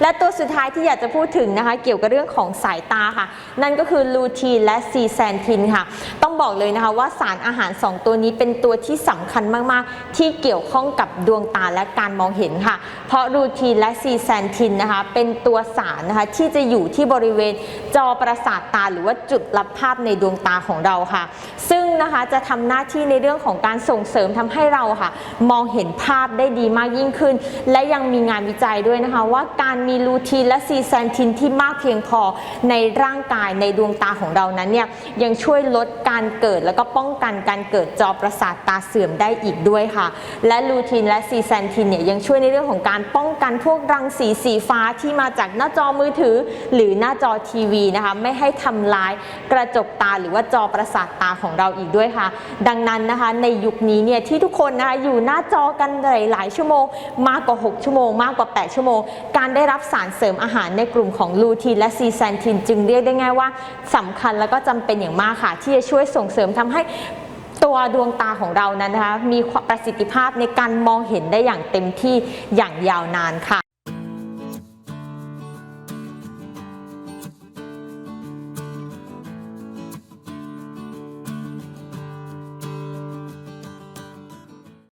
และตัวสุดท้ายที่อยากจะพูดถึงนะคะเกี่ยวกับเรื่องของสายตาค่ะ นั่นก็คือลูทีนและซีแซนทินค่ะ ต้องบอกเลยนะคะว่าสารอาหาร 2 ตัวนี้เป็นตัวที่สำคัญมากๆ ที่เกี่ยวข้องกับดวงตาและการมองเห็นค่ะ เพราะลูทีนและซีแซนทินนะคะเป็นตัวสารนะคะที่จะอยู่ที่บริเวณจอประสาทตาหรือว่าจุดรับภาพในดวงตาของเราค่ะ ซึ่งนะคะจะทำหน้าที่ในเรื่องของการส่งเสริมทำให้เราค่ะ มองเห็นภาพได้ดีมากยิ่งขึ้น และยังมีงานวิจัยด้วยนะคะว่าการมีลูทีนและซีแซนทินที่มากเพียงพอในร่างกายในดวงตาของเรานั้นเนี่ยยังช่วยลดการเกิดแล้วก็ป้องกันการเกิดจอประสาทตาเสื่อมได้อีกด้วยค่ะ และลูทีนและซีแซนทินเนี่ยยังช่วยในเรื่องของการป้องกันพวกรังสีสีฟ้าที่มาจากหน้าจอมือถือ หรือหน้าจอทีวีนะคะไม่ให้ทำลายกระจกตาหรือว่าจอประสาทตาของเราอีกด้วยค่ะ ดังนั้นนะคะในยุคนี้เนี่ยที่ทุกคนนะคะอยู่หน้าจอกันหลาย ๆ ชั่วโมง มากกว่า 6 ชั่วโมง มากกว่า 8 ชั่วโมง การได้รับรับสารเสริมอาหารในกลุ่มของลูทีนและซีแซนทิน จึงเรียกได้ง่ายว่าสำคัญแล้วก็จำเป็นอย่างมากค่ะ ที่จะช่วยส่งเสริมทำให้ตัวดวงตาของเรานั้นนะคะมีประสิทธิภาพในการมองเห็นได้อย่างเต็มที่อย่างยาวนานค่ะ